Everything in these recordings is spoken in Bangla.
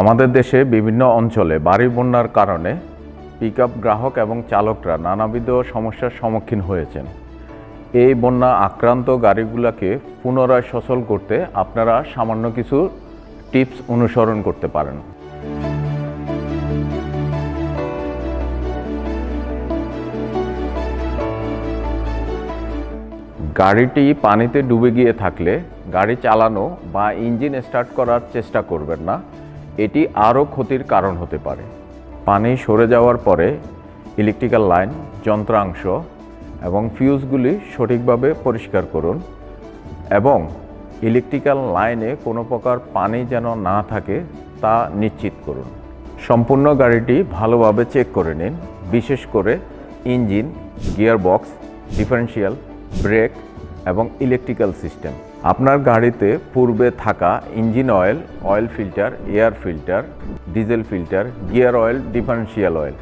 আমাদের দেশে বিভিন্ন অঞ্চলে বাড়ি বন্যার কারণে পিকআপ গ্রাহক এবং চালকরা নানাবিধ সমস্যার সম্মুখীন হয়েছেন। এই বন্যা আক্রান্ত গাড়িগুলোকে পুনরায় সচল করতে আপনারা সামান্য কিছু টিপস অনুসরণ করতে পারেন। গাড়িটি পানিতে ডুবে গিয়ে থাকলে গাড়ি চালানো বা ইঞ্জিন স্টার্ট করার চেষ্টা করবেন না। এটি আরও ক্ষতির কারণ হতে পারে। পানি সরে যাওয়ার পরে ইলেকট্রিক্যাল লাইন, যন্ত্রাংশ এবং ফিউজগুলি সঠিকভাবে পরিষ্কার করুন এবং ইলেকট্রিক্যাল লাইনে কোনো প্রকার পানি যেন না থাকে তা নিশ্চিত করুন। সম্পূর্ণ গাড়িটি ভালোভাবে চেক করে নিন, বিশেষ করে ইঞ্জিন, গিয়ারবক্স ডিফারেন্সিয়াল ব্রেক এবং ইলেকট্রিক্যাল সিস্টেম। আপনার গাড়িতে পূর্বে থাকা engine oil oil filter, air filter, diesel filter, gear oil, differential oil,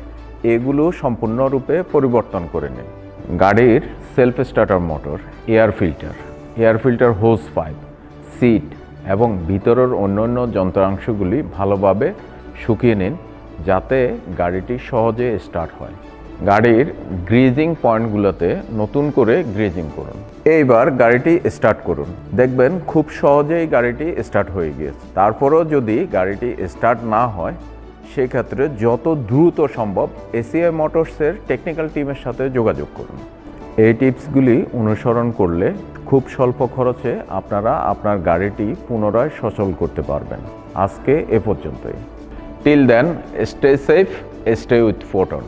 এগুলো সম্পূর্ণরূপে পরিবর্তন করে নিন। গাড়ির self starter motor, air filter air filter hose pipe, seat এবং ভিতরের অন্যান্য যন্ত্রাংশগুলি ভালোভাবে শুকিয়ে নিন যাতে গাড়িটি সহজে স্টার্ট হয়। গাড়ির গ্রিজিং পয়েন্টগুলোতে নতুন করে গ্রিজিং করুন। এইবার গাড়িটি স্টার্ট করুন। দেখবেন খুব সহজেই গাড়িটি স্টার্ট হয়ে গিয়েছে। তারপরেও যদি গাড়িটি স্টার্ট না হয়, সেক্ষেত্রে যত দ্রুত সম্ভব এসিআই মোটরসের টেকনিক্যাল টিমের সাথে যোগাযোগ করুন। এই টিপসগুলি অনুসরণ করলে খুব স্বল্প খরচে আপনারা আপনার গাড়িটি পুনরায় সচল করতে পারবেন। আজকে এ পর্যন্তই। Till then stay safe stay with Photon